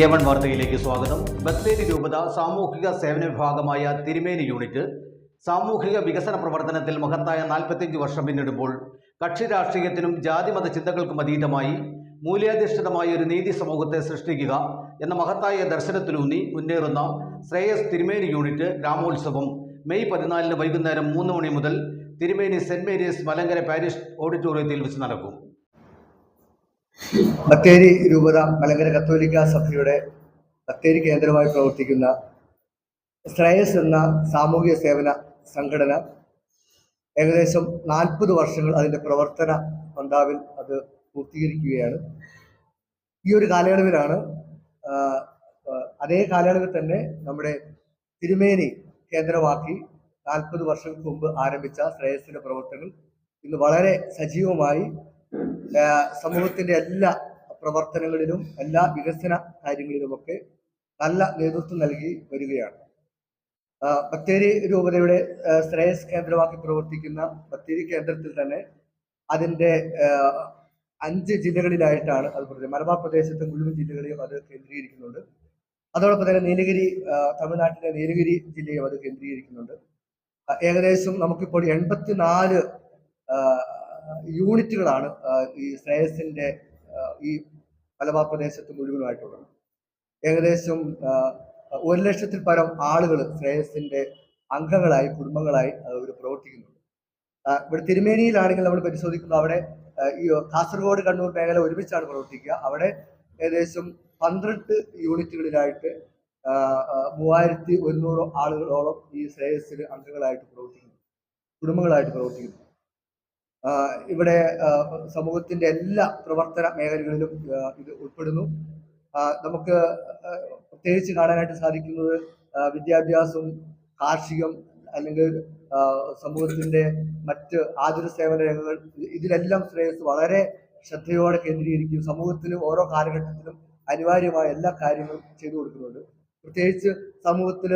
A1 വാർത്തയിലേക്ക് സ്വാഗതം. ബത്തേരി രൂപത സാമൂഹിക സേവന വിഭാഗമായ തിരുമേനി യൂണിറ്റ് സാമൂഹിക വികസന പ്രവർത്തനത്തിൽ മഹത്തായ നാൽപ്പത്തിയഞ്ച് വർഷം പിന്നിടുമ്പോൾ കക്ഷി രാഷ്ട്രീയത്തിനും ജാതിമത ചിന്തകൾക്കും അതീതമായി മൂല്യാധിഷ്ഠിതമായ ഒരു നീതി സമൂഹത്തെ സൃഷ്ടിക്കുക എന്ന മഹത്തായ ദർശനത്തിലൂന്നി മുന്നേറുന്ന ശ്രേയസ് തിരുമേനി യൂണിറ്റ് ഗ്രാമോത്സവം മെയ് പതിനാലിന് വൈകുന്നേരം മൂന്ന് മണി മുതൽ തിരുമേനി സെന്റ് മേരീസ് മലങ്കര പാരിഷ് ഓഡിറ്റോറിയത്തിൽ വെച്ച് നടക്കും. ബത്തേരി രൂപത മലങ്കര കത്തോലിക്ക സഭയുടെ ബത്തേരി കേന്ദ്രമായി പ്രവർത്തിക്കുന്ന ശ്രേയസ് എന്ന സാമൂഹിക സേവന സംഘടന ഏകദേശം നാൽപ്പത് വർഷങ്ങൾ അതിന്റെ പ്രവർത്തന പന്താവിൽ അത് പൂർത്തീകരിക്കുകയാണ്. ഈ ഒരു കാലയളവിലാണ് അതേ കാലയളവിൽ തന്നെ നമ്മുടെ തിരുമേനി കേന്ദ്രമാക്കി നാൽപ്പത് വർഷങ്ങൾക്ക് മുമ്പ് ആരംഭിച്ച ശ്രേയസിന്റെ പ്രവർത്തനങ്ങൾ ഇന്ന് വളരെ സജീവമായി സമൂഹത്തിന്റെ എല്ലാ പ്രവർത്തനങ്ങളിലും എല്ലാ വികസന കാര്യങ്ങളിലുമൊക്കെ നല്ല നേതൃത്വം നൽകി വരികയാണ്. ബത്തേരി രൂപതയുടെ ശ്രേയസ് കേന്ദ്രമാക്കി പ്രവർത്തിക്കുന്ന ബത്തേരി കേന്ദ്രത്തിൽ തന്നെ അതിന്റെ അഞ്ച് ജില്ലകളിലായിട്ടാണ് അത് പ്രവർത്തിക്കുന്നത് മലബാർ പ്രദേശത്തെ മുഴുവൻ ജില്ലകളെയും അത് കേന്ദ്രീകരിക്കുന്നുണ്ട്. അതോടൊപ്പം തന്നെ നീലഗിരി തമിഴ്നാട്ടിലെ നീലഗിരി ജില്ലയും അത് കേന്ദ്രീകരിക്കുന്നുണ്ട്. ഏകദേശം നമുക്കിപ്പോൾ എൺപത്തിനാല് യൂണിറ്റുകളാണ് ഈ ശ്രേയസിന്റെ ആ, ഈ മലബാർ പ്രദേശത്ത് മുഴുവനുമായിട്ടുള്ളത്. ഏകദേശം ഒരു ലക്ഷത്തിൽ പരം ആളുകൾ ശ്രേയസിന്റെ അംഗങ്ങളായി കുടുംബങ്ങളായി അവർ പ്രവർത്തിക്കുന്നുണ്ട്. ഇവിടെ തിരുമേനിയിലാണെങ്കിൽ നമ്മൾ പരിശോധിക്കുമ്പോൾ അവിടെ ഈ കാസർഗോഡ് കണ്ണൂർ മേഖല ഒരുമിച്ചാണ് പ്രവർത്തിക്കുക. അവിടെ ഏകദേശം പന്ത്രണ്ട് യൂണിറ്റുകളിലായിട്ട് മൂവായിരത്തി ഒരുന്നൂറ് ആളുകളോളം ഈ ശ്രേയസിൽ അംഗങ്ങളായിട്ട് പ്രവർത്തിക്കുന്നു. കുടുംബങ്ങളായിട്ട് പ്രവർത്തിക്കുന്നു. ഇവിടെ സമൂഹത്തിന്റെ എല്ലാ പ്രവർത്തന മേഖലകളിലും ഇത് ഉൾപ്പെടുന്നു. നമുക്ക് പ്രത്യേകിച്ച് കാണാനായിട്ട് സാധിക്കുന്നത് വിദ്യാഭ്യാസം കാർഷികം അല്ലെങ്കിൽ സമൂഹത്തിന്റെ മറ്റ് ആതുര സേവന രംഗങ്ങൾ ഇതിലെല്ലാം ശ്രേയസ് വളരെ ശ്രദ്ധയോടെ കേന്ദ്രീകരിക്കും. സമൂഹത്തിലും ഓരോ കാലഘട്ടത്തിലും അനിവാര്യമായ എല്ലാ കാര്യങ്ങളും ചെയ്തു കൊടുക്കുന്നുണ്ട്. പ്രത്യേകിച്ച് സമൂഹത്തിൽ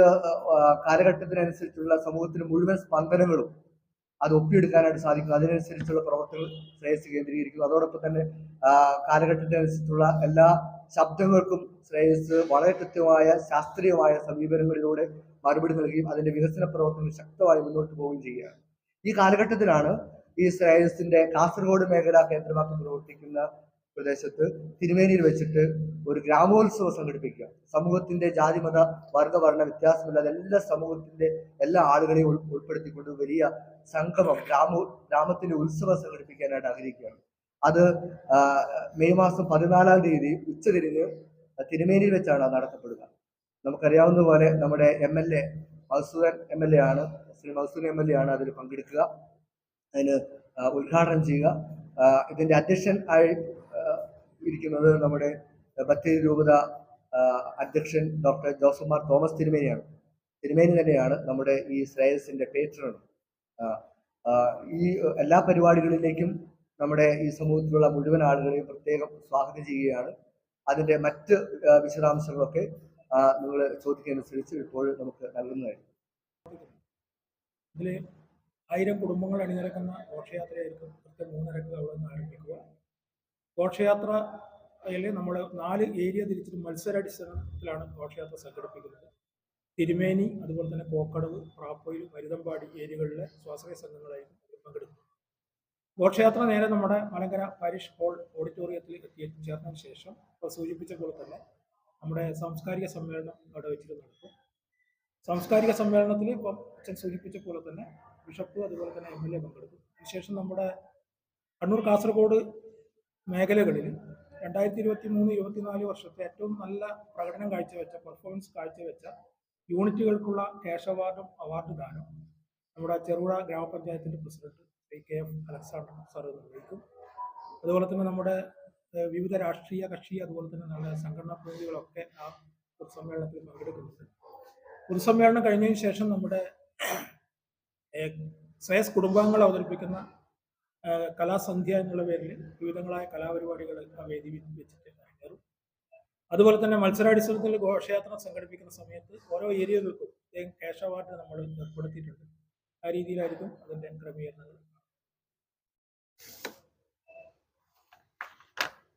കാലഘട്ടത്തിനനുസരിച്ചുള്ള സമൂഹത്തിന് മുഴുവൻ സ്പന്ദനങ്ങളും അത് ഒപ്പിയെടുക്കാനായിട്ട് സാധിക്കും. അതിനനുസരിച്ചുള്ള പ്രവർത്തനങ്ങൾ ശ്രേയസ് കേന്ദ്രീകരിക്കും. അതോടൊപ്പം തന്നെ കാലഘട്ടത്തിനനുസരിച്ചുള്ള എല്ലാ ശബ്ദങ്ങൾക്കും ശ്രേയസ് വളരെ കൃത്യമായ ശാസ്ത്രീയമായ സമീപനങ്ങളിലൂടെ മറുപടി നൽകുകയും അതിന്റെ വികസന പ്രവർത്തനങ്ങൾ ശക്തമായി മുന്നോട്ട് പോവുകയും ചെയ്യുകയാണ്. ഈ കാലഘട്ടത്തിലാണ് ഈ ശ്രേയസിന്റെ കാസർഗോഡ് മേഖല കേന്ദ്രമാക്കി പ്രവർത്തിക്കുന്ന പ്രദേശത്ത് തിരുമേനിയിൽ വെച്ചിട്ട് ഒരു ഗ്രാമോത്സവം സംഘടിപ്പിക്കുക. സമൂഹത്തിന്റെ ജാതി മത വർഗ വർണ വ്യത്യാസമില്ലാതെ എല്ലാ സമൂഹത്തിന്റെ എല്ലാ ആളുകളെയും ഉൾ- ഉൾപ്പെടുത്തിക്കൊണ്ട് വലിയ സംഗമം ഗ്രാമ ഗ്രാമത്തിന്റെ ഉത്സവം സംഘടിപ്പിക്കാനായിട്ട് ആഗ്രഹിക്കുകയാണ്. അത് മെയ് മാസം പതിനാലാം തീയതി ഉച്ചതിരിഞ്ഞ് തിരുമേനിയിൽ വെച്ചാണ് നടത്തപ്പെടുക. നമുക്കറിയാവുന്ന പോലെ നമ്മുടെ M L A Madhusudan M L A ആണ് Shri Madhusudan M L A ആണ് അതിൽ പങ്കെടുക്കുക. അതിന് ഉദ്ഘാടനം ചെയ്യുക. ഇതിന്റെ അധ്യക്ഷൻ ആയി ഇരിക്കുന്നത് നമ്മുടെ ബത്തേരി രൂപത അധ്യക്ഷൻ ഡോക്ടർ ജോസഫ് മാർ തോമസ് തിരുമേനിയാണ്. തിരുമേനി തന്നെയാണ് നമ്മുടെ ഈ ശ്രേയസിന്റെ പേട്രൺ ഈ എല്ലാ പരിപാടികളിലേക്കും നമ്മുടെ ഈ സമൂഹത്തിലുള്ള മുഴുവൻ ആളുകളെയും പ്രത്യേകം സ്വാഗതം ചെയ്യുകയാണ്. അതിന്റെ മറ്റ് വിശദാംശങ്ങളൊക്കെ നിങ്ങൾ ചോദിക്കുന്നതനുസരിച്ച് ഇപ്പോൾ നമുക്ക് നൽകുന്നതായിരിക്കും ആയിരം കുടുംബങ്ങൾ അണിനിരക്കുന്ന ഘോഷയാത്രയായിരിക്കും കൃത്യം ആരംഭിക്കുക. ഘോഷയാത്രയിൽ നമ്മൾ നാല് ഏരിയ തിരിച്ചിട്ട് മത്സരാടിസ്ഥാനത്തിലാണ് ഘോഷയാത്ര സംഘടിപ്പിക്കുന്നത്. തിരുമേനി അതുപോലെ തന്നെ കോക്കടവ് പ്രാപ്പോയിൽ മരുതമ്പാടി ഏരിയകളിലെ സ്വാശ്രയ സംഘങ്ങളായിരിക്കും പങ്കെടുക്കുന്നത്. ഘോഷയാത്ര നേരെ നമ്മുടെ മലങ്കര പാരിഷ് ഹോൾ ഓഡിറ്റോറിയത്തിൽ എത്തി ചേർന്നതിന് ശേഷം സൂചിപ്പിച്ച പോലെ തന്നെ നമ്മുടെ സാംസ്കാരിക സമ്മേളനം അവിടെ വെച്ചിട്ട് നടക്കും. സാംസ്കാരിക സമ്മേളനത്തിൽ ഇപ്പം അച്ഛൻ സൂചിപ്പിച്ച പോലെ തന്നെ ബിഷപ്പ് അതുപോലെ തന്നെ എം എൽ എ പങ്കെടുക്കും. അതിനുശേഷം നമ്മുടെ കണ്ണൂർ കാസർഗോഡ് മേഖലകളിൽ രണ്ടായിരത്തി ഇരുപത്തി മൂന്ന് ഇരുപത്തിനാല് വർഷത്തെ ഏറ്റവും നല്ല പ്രകടനം കാഴ്ചവെച്ച പെർഫോമൻസ് കാഴ്ചവെച്ച യൂണിറ്റുകൾക്കുള്ള ക്യാഷ് അവാർഡും അവാർഡ് ദാനം നമ്മുടെ ചെറുപുഴ ഗ്രാമപഞ്ചായത്തിന്റെ president Shri K F Alexander sir നിർവഹിക്കും. അതുപോലെ തന്നെ നമ്മുടെ വിവിധ രാഷ്ട്രീയ കക്ഷി അതുപോലെ തന്നെ നമ്മുടെ സംഘടനാ പ്രതിനിധികളൊക്കെ ആ പൊതുസമ്മേളനത്തിൽ പങ്കെടുക്കുന്നുണ്ട്. പൊതുസമ്മേളനം കഴിഞ്ഞതിന് ശേഷം നമ്മുടെ ശ്രേയസ് കുടുംബാംഗങ്ങൾ അവതരിപ്പിക്കുന്ന കലാസന്ധ്യ എന്നുള്ള പേരിൽ വിവിധങ്ങളായ കലാപരിപാടികൾ ആ വേദി വെച്ചിട്ട് അരങ്ങേറും അതുപോലെ തന്നെ മത്സരാടിസ്ഥാനത്തിൽ ഘോഷയാത്ര സംഘടിപ്പിക്കുന്ന സമയത്ത് ഓരോ ഏരിയകൾക്കും പ്രത്യേകം ക്യാഷ് അവാർഡ് നമ്മൾ ഏർപ്പെടുത്തിയിട്ടുണ്ട്. ആ രീതിയിലായിരിക്കും അതിന്റെ ക്രമീകരണങ്ങൾ.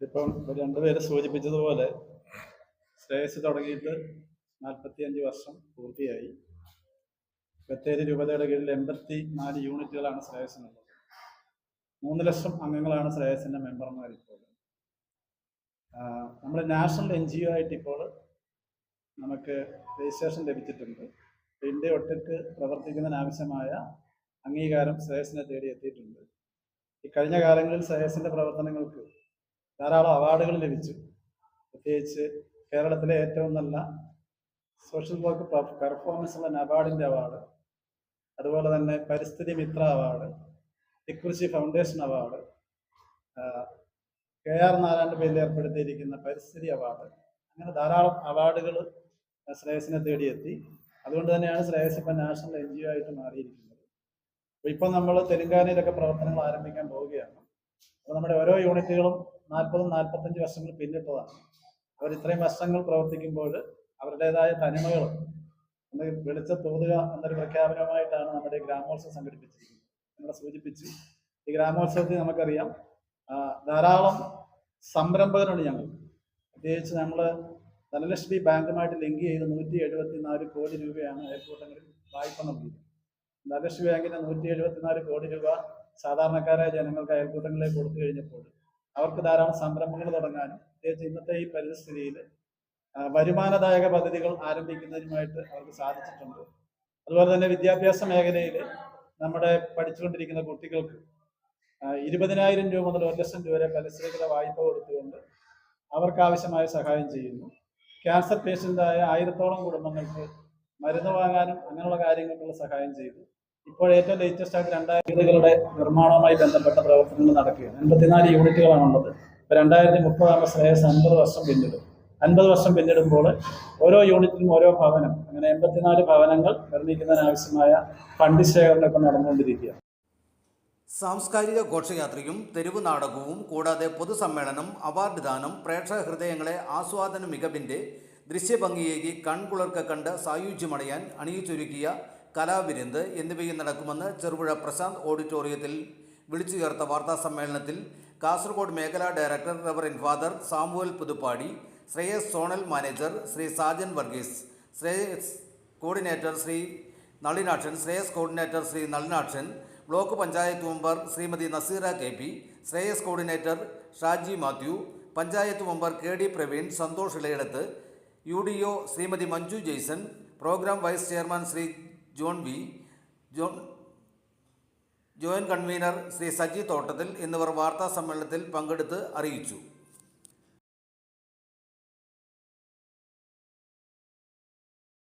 ഇപ്പം രണ്ടുപേരെ സൂചിപ്പിച്ചതുപോലെ ശ്രേയസ് തുടങ്ങിയിട്ട് നാൽപ്പത്തി അഞ്ച് വർഷം പൂർത്തിയായി. ബത്തേരി രൂപതയുടെ കീഴിൽ എൺപത്തി നാല് യൂണിറ്റുകളാണ് ശ്രേയസിനുള്ളത് മൂന്ന് ലക്ഷം അംഗങ്ങളാണ് ശ്രേയസിന്റെ മെമ്പർമാർ ഇപ്പോൾ. നമ്മൾ നാഷണൽ എൻ ജി ഒ ആയിട്ട് ഇപ്പോൾ നമുക്ക് രജിസ്ട്രേഷൻ ലഭിച്ചിട്ടുണ്ട്. ഇന്ത്യ ഒട്ടിട്ട് പ്രവർത്തിക്കുന്നതിനാവശ്യമായ അംഗീകാരം ശ്രേയസിനെ തേടി എത്തിയിട്ടുണ്ട്. ഈ കഴിഞ്ഞ കാലങ്ങളിൽ ശ്രേയസിന്റെ പ്രവർത്തനങ്ങൾക്ക് ധാരാളം അവാർഡുകൾ ലഭിച്ചു. പ്രത്യേകിച്ച് കേരളത്തിലെ ഏറ്റവും നല്ല സോഷ്യൽ വർക്ക് പെർഫോമൻസ് ഉള്ള നബാർഡിന്റെ അവാർഡ് അതുപോലെ തന്നെ Paristhithi Mitra award Ikkurishi foundation award K R Narayana പേരിൽ ഏർപ്പെടുത്തിയിരിക്കുന്ന പരിസ്ഥിതി അവാർഡ്. അങ്ങനെ ധാരാളം അവാർഡുകൾ ശ്രേയസിനെ തേടിയെത്തി. അതുകൊണ്ട് തന്നെയാണ് ശ്രേയസ് ഇപ്പം നാഷണൽ എൻ ജി ഒ ആയിട്ട് മാറിയിരിക്കുന്നത്. അപ്പോൾ ഇപ്പം നമ്മൾ തെലുങ്കാനയിലൊക്കെ പ്രവർത്തനങ്ങൾ ആരംഭിക്കാൻ പോവുകയാണ്. അപ്പോൾ നമ്മുടെ ഓരോ യൂണിറ്റുകളും നാൽപ്പതും നാൽപ്പത്തഞ്ച് വർഷങ്ങൾ പിന്നിട്ടതാണ്. അവർ ഇത്രയും വർഷങ്ങൾ പ്രവർത്തിക്കുമ്പോൾ അവരുടേതായ തനിമകൾ ഒന്ന് വെളിച്ച തോതുക എന്നൊരു പ്രഖ്യാപനമായിട്ടാണ് നമ്മുടെ ഗ്രാമോത്സവം സംഘടിപ്പിച്ചിരിക്കുന്നത്. നിങ്ങളെ സൂചിപ്പിച്ചു. ഈ ഗ്രാമോത്സവത്തിൽ നമുക്കറിയാം ധാരാളം സംരംഭകരുണ്ട് ഞങ്ങൾ. പ്രത്യേകിച്ച് നമ്മൾ ധനലക്ഷ്മി ബാങ്കുമായിട്ട് ലിങ്ക് ചെയ്ത് നൂറ്റി എഴുപത്തി നാല് കോടി രൂപയാണ് അയൽക്കൂട്ടങ്ങളിൽ വായ്പ നൽകിയത്. ധനലക്ഷ്മി ബാങ്കിന് നൂറ്റി എഴുപത്തിനാല് കോടി രൂപ സാധാരണക്കാരായ ജനങ്ങൾക്ക് അയൽക്കൂട്ടങ്ങളിലേക്ക് കൊടുത്തു കഴിഞ്ഞപ്പോൾ അവർക്ക് ധാരാളം സംരംഭങ്ങൾ തുടങ്ങാനും പ്രത്യേകിച്ച് ഇന്നത്തെ ഈ പരിസ്ഥിതിയിൽ വരുമാനദായക പദ്ധതികൾ ആരംഭിക്കുന്നതിനുമായിട്ട് അവർക്ക് സാധിച്ചിട്ടുണ്ട്. അതുപോലെ തന്നെ വിദ്യാഭ്യാസ മേഖലയിൽ നമ്മുടെ പഠിച്ചുകൊണ്ടിരിക്കുന്ന കുട്ടികൾക്ക് ഇരുപതിനായിരം രൂപ മുതൽ ഒരു ലക്ഷം രൂപ വരെ പലിശരഹിത വായ്പ കൊടുത്തുകൊണ്ട് അവർക്ക് ആവശ്യമായ സഹായം ചെയ്യുന്നു. ക്യാൻസർ പേഷ്യന്റായ ആയിരത്തോളം കുടുംബങ്ങൾക്ക് മരുന്ന് വാങ്ങാനും അങ്ങനെയുള്ള കാര്യങ്ങൾക്കുള്ള സഹായം ചെയ്തു. ഇപ്പോൾ ഏറ്റവും ലേറ്റസ്റ്റ് ആയിട്ട് രണ്ടായിരം വീടുകളുടെ നിർമ്മാണവുമായി ബന്ധപ്പെട്ട പ്രവർത്തനങ്ങൾ നടക്കുകയാണ്. എൺപത്തിനാല് യൂണിറ്റുകളാണുള്ളത്. ഇപ്പോൾ രണ്ടായിരത്തി മുപ്പതാകുമ്പോൾ ശ്രേയസ് അൻപത് വർഷം പിന്നിടും. അൻപത് വർഷം പിന്നിടുമ്പോൾ ഓരോ യൂണിറ്റിനും ഓരോ ഭവനം അങ്ങനെ എൺപത്തിനാല് ഭവനങ്ങൾ നിർമ്മിക്കുന്നതിനാവശ്യമായ ഫണ്ട് ശേഖരണമൊക്കെ നടന്നുകൊണ്ടിരിക്കുകയാണ്. സാംസ്കാരിക ഘോഷയാത്രയും തെരുവ് നാടകവും കൂടാതെ പൊതുസമ്മേളനം അവാർഡ് ദാനം പ്രേക്ഷക ഹൃദയങ്ങളെ ആസ്വാദന മികവിന്റെ ദൃശ്യഭംഗിയേകി കൺകുളർക്ക് കണ്ട് സായുജ്യമടയാൻ അണിയിച്ചൊരുക്കിയ കലാവിരുന്ന് എന്നിവയും നടക്കുമെന്ന് ചെറുപുഴ പ്രശാന്ത് ഓഡിറ്റോറിയത്തിൽ വിളിച്ചു ചേർത്ത വാർത്താസമ്മേളനത്തിൽ കാസർഗോഡ് മേഖലാ director reverend father Samuel Puthuppadi Shreyas zonal manager Shri Sajan Varghese Shreyas coordinator Shri Nalinakshan Shreyas coordinator Shri Nalinakshan block panchayat member Shrimati Naseera K P Shreyas coordinator Shaji Mathew panchayat member K D Praveen Santhosh Ilayidath U D O Shrimati Manju Jaison programme vice chairman Shri John V John joint convener Shri Saji Thottathil എന്നിവർ വാർത്താ സമ്മേളനത്തിൽ പങ്കെടുത്ത് അറിയിച്ചു.